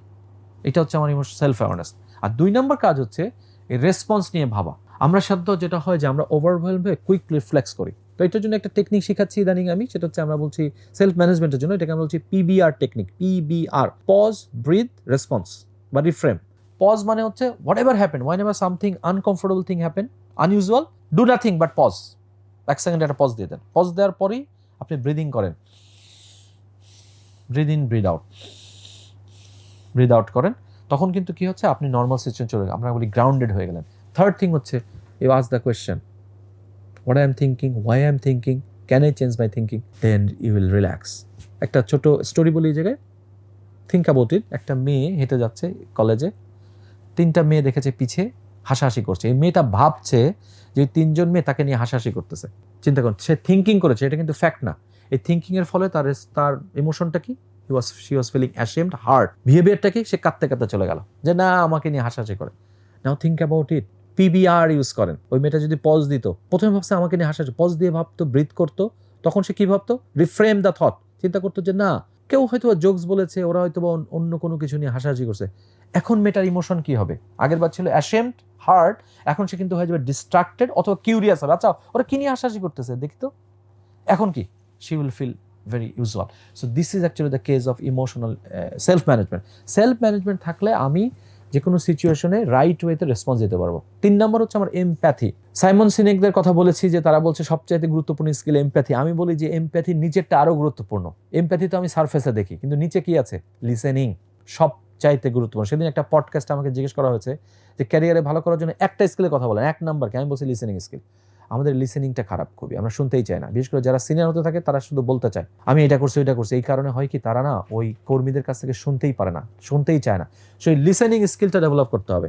এটা হচ্ছে আমার ইমোশন সেলফ অ্যাওয়ারনেস আর দুই নম্বর কাজ হচ্ছে রেসপন্স নিয়ে ভাবা। আমরা সাধ্য যেটা হয় যে আমরা ওভারওয়েলম হয়ে কুইক রিফ্লেক্স করি। তো এটার জন্য একটা টেকনিক শেখাচ্ছি ইদানিং আমি, সেটা হচ্ছে আমরা বলছি সেলফ ম্যানেজমেন্টের জন্য, এটাকে আমরা বলছি PBR technique PBR pause breath response বা রিফ্রেম পজ মানে হচ্ছে whatever happen one ever something uncomfortable thing happen unusual do nothing but pause এক সেকেন্ড একটা পজ দিয়ে দেন। পজ দেওয়ার পরেই আপনি ব্রিদিং করেন। Breathe in breathe out breathe out করেন। তখন কিন্তু কি হচ্ছে? আপনি নর্মাল সিচুয়েশন চলে আমরা বলি গ্রাউন্ডেড হয়ে গেলেন। থার্ড থিং হচ্ছে you ask the question what I am thinking why I am thinking can I change my thinking then you will relax একটা ছোট স্টোরি বলি এই জায়গায়। থিঙ্ক অ্যাবাউট ইট একটা মেয়ে হেঁটে যাচ্ছে কলেজে তিনটা মেয়ে দেখেছে পিছে, হাসাহাসি করছে। এই মেয়েটা ভাবছে যে তিনজন মেয়ে তাকে নিয়ে হাসাহাসি করতেছে। চিন্তা করুন, সে থিঙ্কিং করেছে, এটা কিন্তু ফ্যাক্ট না। এই থিঙ্কিংয়ের ফলে তার তার ইমোশনটা কি? He was she was feeling ashamed hurt বিহেভিয়ারটা কি? সে কাঁদতে কাঁদতে চলে গেল। যে না, আমাকে নিয়ে হাসাহাসি করে। Now think about it PBR use করেন। ওই মেয়েটা যদি পজ দিত, প্রথমে ভাবছে আমাকে নিয়ে হাসাহাসি পজ দিয়ে ভাবতো ব্রিথ করতো, তখন সে কি ভাবতো? রিফ্রেম দ্য থট চিন্তা করতো যে, না, কেউ হয়তো জোকস বলেছে, ওরা হয়তো বা অন্য কোনো কিছু নিয়ে হাসাহাসি করছে। এখন মেয়েটার ইমোশন কি হবে? আগের বার ছিল অ্যাশেমড হার্ট এখন সে কিন্তু হয়ে যাবে ডিস্ট্রাক্টেড অথবা কিউরিয়াস হবে আচ্ছা ওরা কি নিয়ে হাসাহাসি করতেছে? দেখি তো। এখন কি? She will feel very usual so this is actually the case of emotional self management self management থাকলে আমি যে কোনো সিচুয়েশনে রাইট ওয়েতে রেসপন্স দিতে পারব। তিন নম্বর হচ্ছে আমার এমপ্যাথি সাইমন সিনেকদের কথা বলেছি যে তারা বলছে, সবচাইতে গুরুত্বপূর্ণ স্কিল এমপ্যাথি আমি বলি যে এমপ্যাথি নিচেরটা আরও গুরুত্বপূর্ণ। এমপ্যাথি তো আমি সারফেসে দেখি, কিন্তু নিচে কি আছে? লিসেনিং সব চাইতে গুরুত্বপূর্ণ। সেদিন একটা পডকাস্ট আমাকে জিজ্ঞেস করা হয়েছে যে ক্যারিয়ারে ভালো করার জন্য একটা স্কিলের কথা বলেন। এক নম্বরকে আমি বলছি লিসেনিং স্কিল আমাদের লিসেনিংটা খারাপ খুবই, আমরা শুনতেই চাই না। বিশেষ করে যারা সিনিয়র হতে থাকে, তারা শুধু বলতে চায়, আমি এটা করছি এটা করছি। এই কারণে হয় কি, তারা না ওই কর্মীদের কাছ থেকে শুনতেই পারে না, শুনতেই চায় না। সেই লিসেনিং স্কিলটা ডেভেলপ করতে হবে।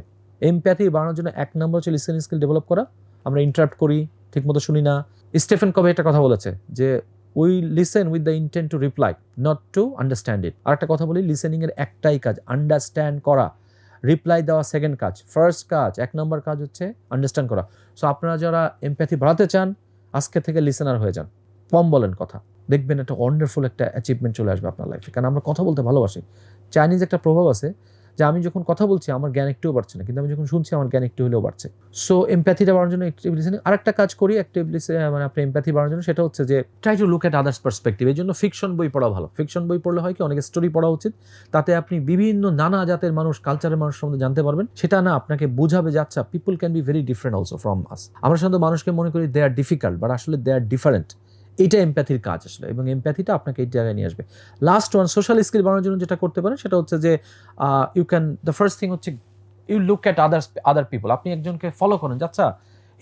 এমপ্যাথি বাড়ানোর জন্য এক নম্বর হচ্ছে লিসেনিং স্কিল ডেভেলপ করা। আমরা ইন্টারাপ্ট করি, ঠিকমতো শুনি না। স্টেফেন কবে একটা কথা বলেছে যে we listen with the intent to reply not to understand it আর একটা কথা বলি লিসেনিংয়ের একটাই কাজ আন্ডারস্ট্যান্ড করা। রিপ্লাই দেওয়া সেকেন্ড কাজ। ফার্স্ট কাজ, এক নম্বর কাজ হচ্ছে আন্ডারস্ট্যান্ড করা। সো আপনারা যারা এমপ্যাথি বাড়াতে চান, আজকে থেকে লিসেনার হয়ে যান। কম বলেন কথা। দেখবেন একটা ওয়ান্ডারফুল একটা অ্যাচিভমেন্ট চলে আসবে আপনার লাইফে কারণ আমরা কথা বলতে ভালোবাসি। চাইনিজ একটা প্রভাব আছে। যে আমি যখন কথা বলছি, আমার জ্ঞান একটুও বাড়ছে না। কিন্তু আমি যখন শুনছি, আমার জ্ঞান একটু হলেও বাড়ছে। সো এমপ্যাথিটা বাড়ানোর জন্য অ্যাক্টিভ লিসেনিং আরেকটা কাজ করি অ্যাক্টিভ মানে আপনার এমপ্যাথি বাড়ানোর জন্য, সেটা হচ্ছে যে try to look at others perspective এই জন্য ফিকশন বই পড়া ভালো। ফিকশন বই পড়লে হয় কি, অনেক স্টোরি পড়া উচিত। তাতে আপনি বিভিন্ন নানা জাতের মানুষ কালচারের মানুষ সম্বন্ধে জানতে পারবেন। সেটা না আপনাকে বোঝাবে যে আচ্ছা people can be very different also from us আমরা সাধারণত মানুষকে মনে করি দে আর ডিফিকাল্ট বাট আসলে দে আর ডিফারেন্ট এটা এমপ্যাথির কাজ আসলে এবং এমপ্যাথিটা আপনাকে এই জায়গায় নিয়ে আসবে। লাস্ট ওয়ান সোশ্যাল স্কিল বানানোর জন্য যেটা করতে পারেন সেটা হচ্ছে যে you can the first thing হচ্ছে you look at others other people আপনি একজনকে ফলো করেন আচ্ছা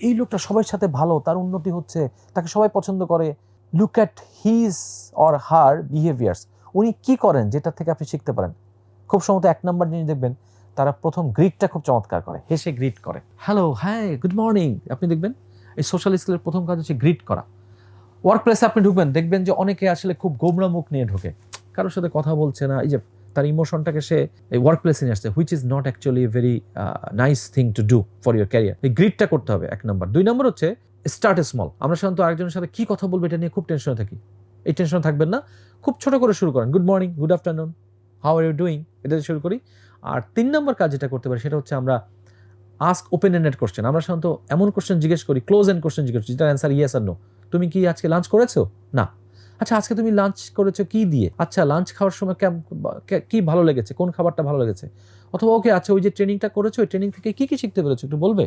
এই লোকটা সবার সাথে ভালো, তার উন্নতি হচ্ছে, তাকে সবাই পছন্দ করে। Look at his or her behaviours উনি কি করেন যেটা থেকে আপনি শিখতে পারেন? খুব সম্ভবত এক নম্বর জিনিস দেখবেন, তারা প্রথম গ্রিটটা খুব চমৎকার করে, হেসে গ্রিট করে। হ্যালো হ্যাঁ গুড মর্নিং আপনি দেখবেন, এই সোশ্যাল স্কিলের প্রথম কাজ হচ্ছে গ্রিট করা। ওয়ার্ক প্লেসে আপনি ঢুকবেন, দেখবেন যে অনেকে আসলে খুব গোমরা মুখ নিয়ে ঢোকে। কারোর সাথে কথা বলছে না, এই যে তার ইমোশনটাকে সে এই ওয়ার্ক প্লেসে নিয়ে আসছে which is not actually very nice thing to do for your career এই গ্রিডটা করতে হবে, এক নম্বর দুই নম্বর হচ্ছে স্টার্ট স্মল আমরা সাধারণত আরেকজনের সাথে কি কথা বলব এটা নিয়ে খুব টেনশনে থাকি। এই টেনশনে থাকবেন না, খুব ছোট করে শুরু করেন। Good morning good afternoon how are you doing এটা শুরু করি। আর তিন নম্বর কাজ যেটা করতে পারি, সেটা হচ্ছে আমরা আস্ক ওপেন এন্ডেড কোশ্চেন আমরা সাধারণত এমন কোশ্চেন জিজ্ঞেস করি ক্লোজ এন্ড কোশ্চেন জিজ্ঞেস করি যেটা অ্যান্সার ইয়েস আর নো তুমি কি আজকে লাঞ্চ করেছ? না। আচ্ছা আজকে তুমি লাঞ্চ করেছ কি দিয়ে? আচ্ছা লাঞ্চ খাওয়ার সময় কি ভালো লেগেছে? কোন খাবারটা ভালো লেগেছে? অথবা ওকে আচ্ছা ওই যে ট্রেনিংটা করেছ, ওই ট্রেনিং থেকে কী কী শিখতে পেরেছ? একটু বলবে?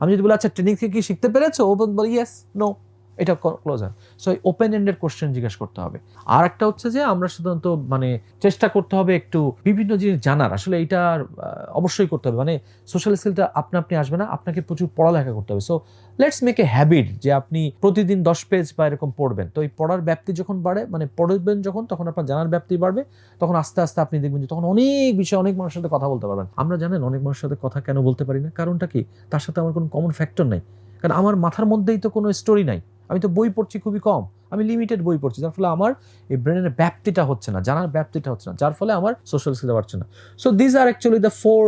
আমি যদি বলি আচ্ছা ট্রেনিং থেকে কি শিখতে পেরেছ? ও বল ইয়েস নো এটা closer so open ended question জিজ্ঞেস করতে হবে। আর একটা হচ্ছে যে, আমরা সাধারণত মানে চেষ্টা করতে হবে একটু বিভিন্ন জিনিস জানার। আসলে এটা অবশ্যই করতে হবে। মানে সোশ্যাল স্কিলটা আপনা আপনি আসবে না, আপনাকে প্রচুর পড়ালেখা করতে হবে। So let's make a habit যে আপনি প্রতিদিন দশ পেজ বা এরকম পড়বেন। তো এই পড়ার ব্যাপ্তি যখন বাড়ে মানে পড়বেন যখন, তখন আপনার জানার ব্যাপ্তি বাড়বে। তখন আস্তে আস্তে আপনি দেখবেন যে তখন অনেক বিষয়ে অনেক মানুষের সাথে কথা বলতে পারবেন। আমরা জানেন অনেক মানুষের সাথে কথা কেন বলতে পারি না? কারণটা কি? তার সাথে আমার কোনো কমন ফ্যাক্টর নেই। কারণ আমার মাথার মধ্যেই তো কোনো স্টোরি নাই। আমি তো বই পড়ছি খুবই কম। আমি লিমিটেড বই পড়ছি, যার ফলে আমার এই ব্রেনের ব্যাপ্তিটা হচ্ছে না, জানার ব্যাপ্তিটা হচ্ছে না, যার ফলে আমার সোশ্যাল স্কিল বাড়ছে না। So these are actually the four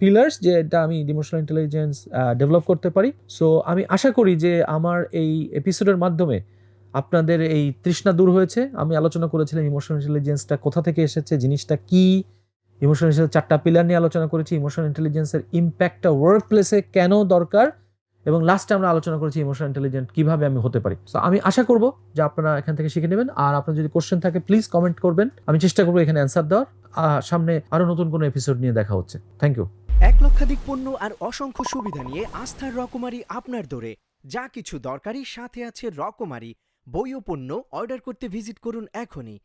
pillars যেটা আমি ইমোশনাল ইন্টেলিজেন্স ডেভেলপ করতে পারি। সো আমি আশা করি যে আমার এই এপিসোডের মাধ্যমে আপনাদের এই তৃষ্ণা দূর হয়েছে। আমি আলোচনা করেছিলাম ইমোশনাল ইন্টেলিজেন্সটা কোথা থেকে এসেছে, জিনিসটা কি? ইমোশনাল চারটা পিলার নিয়ে আলোচনা করেছি। ইমোশনাল ইন্টেলিজেন্সের ইম্প্যাক্টটা ওয়ার্ক প্লেসে কেন দরকার? এবং লাস্টে আমরা আলোচনা করেছি ইমোশনাল ইন্টেলিজেন্ট কীভাবে আমি হতে পারি। সো আমি আশা করব যে আপনারা এখান থেকে শিখে নেবেন। আর আপনার যদি কোশ্চেন থাকে প্লিজ কমেন্ট করবেন। আমি চেষ্টা করব এখানে অ্যান্সার দেওয়ার। সামনে আরও নতুন কোনো এপিসোড নিয়ে দেখা হচ্ছে। থ্যাংক ইউ এক লক্ষাধিক পণ্য আর অসংখ্য সুবিধা নিয়ে আস্থার রকমারি আপনার দরে। যা কিছু দরকারি, সাথে আছে রকমারি। বই ও পণ্য অর্ডার করতে ভিজিট করুন এখনই।